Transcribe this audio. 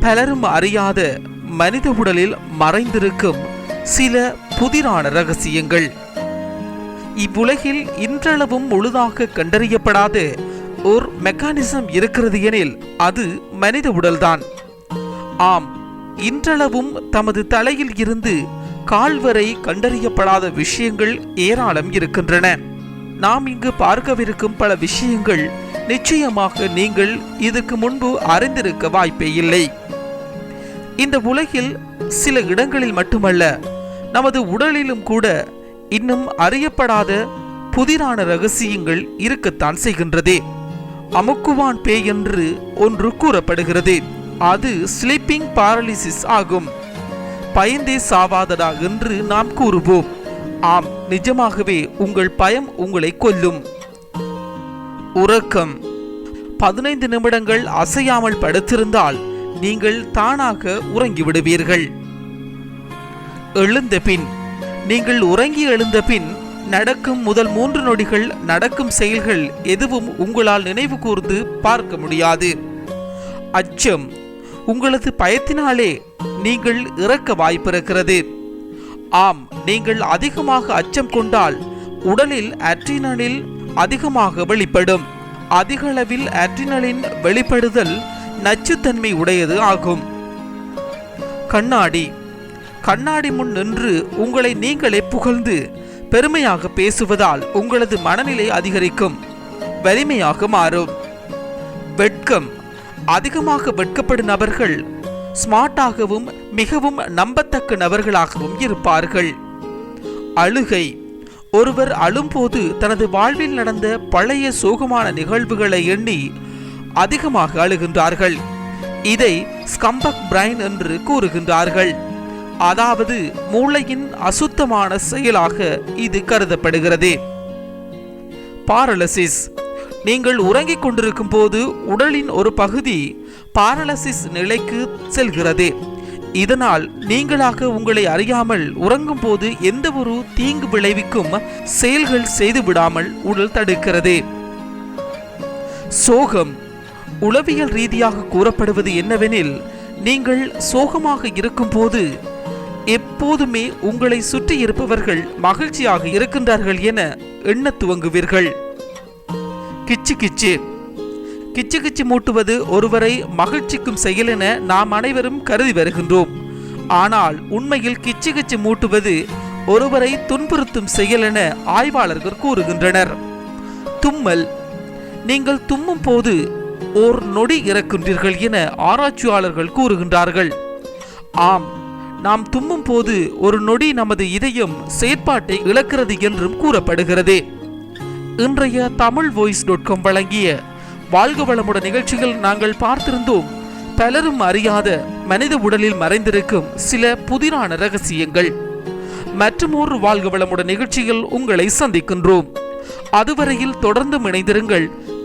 பலரும் அறியாத மனித உடலில் மறைந்திருக்கும் சில புதிரான ரகசியங்கள். இவ்வுலகில் இன்றளவும் முழுதாக கண்டறியப்படாத ஓர் மெக்கானிசம் இருக்கிறது எனில் அது மனித உடல்தான். ஆம் இன்றளவும் தமது தலையில் இருந்து கால் வரை கண்டறியப்படாத விஷயங்கள் ஏராளம் இருக்கின்றன. நாம் இங்கு பார்க்கவிருக்கும் பல விஷயங்கள் நிச்சயமாக நீங்கள் இதுக்கு முன்பு அறிந்திருக்க வாய்ப்பே இல்லை. இந்த உலகில் சில இடங்களில் மட்டுமல்ல நமது உடலிலும் கூட இன்னும் அறியப்படாத புதிரான ரகசியங்கள் இருக்கத்தான் செய்கின்றதே. அமுக்குவான் பேய் என்று ஒன்று கூறப்படுகிறது. அது ஸ்லீப்பிங் பாரலிசிஸ் ஆகும். பயந்தே சாவாதடா என்று நாம் கூறுவோம். ஆம் நிஜமாகவே உங்கள் பயம் உங்களை கொல்லும். உறக்கம். பதினைந்து நிமிடங்கள் அசையாமல் படுத்திருந்தால் நீங்கள் தானாக உறங்கிவிடுவீர்கள். எழுந்த பின் நீங்கள் உறங்கி எழுந்த பின் நடக்கும் முதல் மூன்று நொடிகள் நடக்கும் செயல்கள் எதுவும் உங்களால் நினைவு கூர்ந்து பார்க்க முடியாது. அச்சம் உங்களது பயத்தினாலே நீங்கள் இறக்க வாய்ப்பிருக்கிறது. ஆம் நீங்கள் அதிகமாக அச்சம் கொண்டால் உடலில் அட்ரினலில் அதிகமாக வெளிப்படும். அதிகளவில் அட்ரினலின் வெளிப்படுதல் நச்சுத்தன்மை உடையது ஆகும். கண்ணாடி. கண்ணாடி முன் நின்று உங்களை நீங்களே புகழ்ந்து பெருமையாக பேசுவதால் உங்களது மனநிலை அதிகரிக்கும். வலிமையாக மாறும். வெட்கம். அதிகமாக வெட்கப்படும் நபர்கள் ஸ்மார்ட்டாகவும் மிகவும் நம்பத்தக்க நபர்களாகவும் இருப்பார்கள். அழுகை. ஒருவர் அழும்போது தனது வாழ்வில் நடந்த பழைய சோகமான நிகழ்வுகளை எண்ணி அதிகமாக அழுகின்றார்கள். இதை ஸ்கம்பக் பிரைன் என்று கூறுகின்றார்கள். அதாவது மூளையின் அசுத்தமான செயலாக இது கருதப்படுகிறது. பாரலசிஸ். நீங்கள் உறங்கிக் கொண்டிருக்கும் போது உடலின் ஒரு பகுதி பாரலசிஸ் நிலைக்கு செல்கிறது. இதனால் நீங்களாக உங்களை அறியாமல் உறங்கும் போது எந்த ஒரு தீங்கு விளைவிக்கும் செயல்கள் செய்து விடாமல் உடல் தடுக்கிறது. சோகம். உளவியல் ரீதியாக கூறப்படுவது என்னவெனில் நீங்கள் சோகமாக இருக்கும்போது எப்போதுமே உங்களை சுற்றி இருப்பவர்கள் மகிழ்ச்சியாக இருக்கின்றார்கள் என எண்ண துவங்குவீர்கள். கிச்சு கிச்சு. கிச்சு கிச்சு மூட்டுவது ஒருவரை மகிழ்ச்சிக்கும் செயல் என நாம் அனைவரும் கருதி வருகின்றோம். ஆனால் உண்மையில் கிச்சு கிச்சு மூட்டுவது ஒருவரை துன்புறுத்தும் செயல் என ஆய்வாளர்கள் கூறுகின்றனர். தும்மல். நீங்கள் தும்மும் போது ஓர் நொடி இறக்கின்றீர்கள் என ஆராய்ச்சியாளர்கள் கூறுகின்றார்கள். ஆம் நாம் தும்மும் போது ஒரு நொடி நமது இதயம் செயற்பாட்டை இழக்கிறது என்றும் கூறப்படுகிறது. இன்றைய தமிழ் வாய்ஸ் டாட் காம் வழங்கிய வாழ்க வளமுடன் நிகழ்ச்சிகள் நாங்கள் பார்த்திருந்தோம் பலரும் அறியாத மனித உடலில் மறைந்திருக்கும் சில புதிரான ரகசியங்கள். மற்றும் ஒரு வாழ்க வளமுடன் நிகழ்ச்சியில் உங்களை சந்திக்கின்றோம். அதுவரையில் தொடர்ந்து இணைந்திருங்கள்